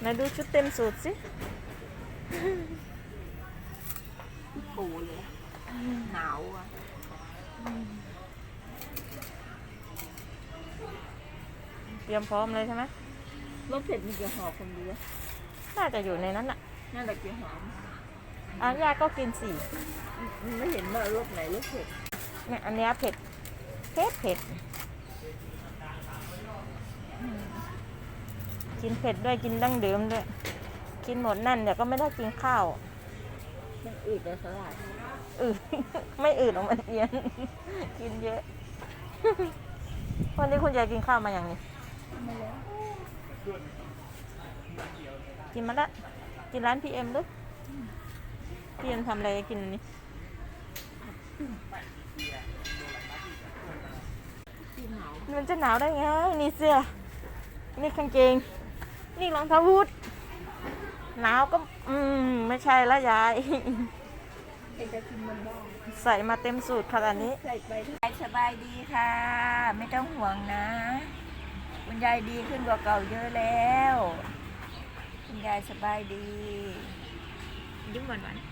ไหนดูชุดเต็มสูตรสิปูเลยหนาวอะเตรียมพร้อมเลยใช่ไหมรสเผ็ดมีกี่ห่อคนเดียวน่าจะอยู่ในนั้นอะน่าจะกี่ห่ออะยาก็กินสี่ไม่เห็นว่ารสไหนรสเผ็ดเนี่ยอันเนี้ยเผ็ดเผ็ดเผ็ดอืม กินเผ็ดด้วยกินดั้งเดิมด้วย กินหมดนั่นเดี๋ยวก็ไม่ได้กินข้าวมันอืดเลยสลัดอืดไม่อืดออกมาเอียน กินเยอะ วันนี้คุณยายกินข้าวมาอย่างนี้กินมาละกินร้านพีเอ็มด้วยพีเอ็มทำอะไรกินนี่มันจะหนาวได้ไงนี่เสื้อ นี่กางเกง นี่รองเท้าบูทหนาวก็ อืม ไม่ใช่ละยายใครจะกินมันได้ใส่มาเต็มสูตรขนาดนี้ ใส่ไปสบายดีค่ะ ไม่ต้องห่วงนะ คุณยายดีขึ้นกว่าเก่าเยอะแล้ว คุณยายสบายดี ยิ้มหวานๆ